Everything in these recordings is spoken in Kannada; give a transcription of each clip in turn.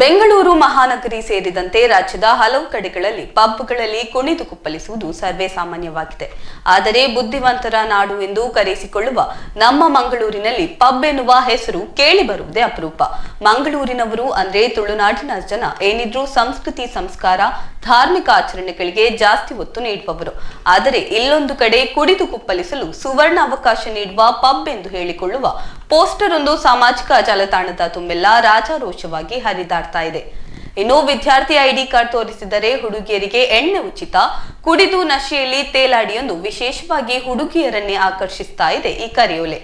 ಬೆಂಗಳೂರು ಮಹಾನಗರಿ ಸೇರಿದಂತೆ ರಾಜ್ಯದ ಹಲವು ಕಡೆಗಳಲ್ಲಿ ಪಬ್ಗಳಲ್ಲಿ ಕುಣಿದು ಕುಪ್ಪಲಿಸುವುದು ಸರ್ವೇ ಸಾಮಾನ್ಯವಾಗಿದೆ. ಆದರೆ ಬುದ್ಧಿವಂತರ ನಾಡು ಎಂದು ಕರೆಸಿಕೊಳ್ಳುವ ನಮ್ಮ ಮಂಗಳೂರಿನಲ್ಲಿ ಪಬ್ ಎನ್ನುವ ಹೆಸರು ಕೇಳಿಬರುವುದೇ ಅಪರೂಪ. ಮಂಗಳೂರಿನವರು ಅಂದ್ರೆ ತುಳುನಾಡಿನ ಜನ, ಏನಿದ್ರೂ ಸಂಸ್ಕೃತಿ, ಸಂಸ್ಕಾರ, ಧಾರ್ಮಿಕ ಆಚರಣೆಗಳಿಗೆ ಜಾಸ್ತಿ ಒತ್ತು ನೀಡುವವರು. ಆದರೆ ಇಲ್ಲೊಂದು ಕಡೆ ಕುಡಿದು ಕುಪ್ಪಲಿಸಲು ಸುವರ್ಣ ಅವಕಾಶ ನೀಡುವ ಪಬ್ ಎಂದು ಹೇಳಿಕೊಳ್ಳುವ ಪೋಸ್ಟರ್ ಒಂದು ಸಾಮಾಜಿಕ ಜಾಲತಾಣದ ತುಂಬೆಲ್ಲ ರಾಜಾರೋಷವಾಗಿ ಹರಿದಾಡ್ತಾ ಇದೆ. ಇನ್ನು ವಿದ್ಯಾರ್ಥಿ ಐಡಿ ಕಾರ್ಡ್ ತೋರಿಸಿದರೆ ಹುಡುಗಿಯರಿಗೆ ಎಣ್ಣೆ ಉಚಿತ, ಕುಡಿದು ನಶೆಯಲ್ಲಿ ತೇಲಾಡಿಯೊಂದು ವಿಶೇಷವಾಗಿ ಹುಡುಗಿಯರನ್ನೇ ಆಕರ್ಷಿಸ್ತಾ ಇದೆ ಈ ಕರೆಯೋಲೆ.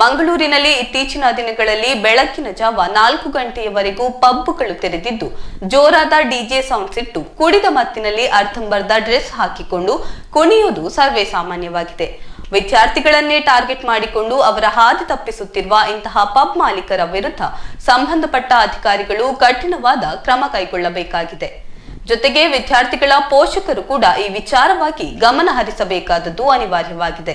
ಮಂಗಳೂರಿನಲ್ಲಿ ಇತ್ತೀಚಿನ ದಿನಗಳಲ್ಲಿ ಬೆಳಕಿನ ಜಾವ ನಾಲ್ಕು ಗಂಟೆಯವರೆಗೂ ಪಬ್ಗಳು ತೆರೆದಿದ್ದು, ಜೋರಾದ ಡಿಜೆ ಸೌಂಡ್ಸ್ ಇಟ್ಟು ಕುಡಿದ ಮತ್ತಿನಲ್ಲಿ ಅರ್ಧಂಬರ್ಧ ಡ್ರೆಸ್ ಹಾಕಿಕೊಂಡು ಕುಣಿಯುವುದು ಸರ್ವೇ ಸಾಮಾನ್ಯವಾಗಿದೆ. ವಿದ್ಯಾರ್ಥಿಗಳನ್ನೇ ಟಾರ್ಗೆಟ್ ಮಾಡಿಕೊಂಡು ಅವರ ಹಾದಿ ತಪ್ಪಿಸುತ್ತಿರುವ ಇಂತಹ ಪಬ್ ಮಾಲೀಕರ ವಿರುದ್ಧ ಸಂಬಂಧಪಟ್ಟ ಅಧಿಕಾರಿಗಳು ಕಠಿಣವಾದ ಕ್ರಮ ಕೈಗೊಳ್ಳಬೇಕಾಗಿದೆ. ಜೊತೆಗೆ ವಿದ್ಯಾರ್ಥಿಗಳ ಪೋಷಕರು ಕೂಡ ಈ ವಿಚಾರವಾಗಿ ಗಮನ ಹರಿಸಬೇಕಾದದ್ದು ಅನಿವಾರ್ಯವಾಗಿದೆ.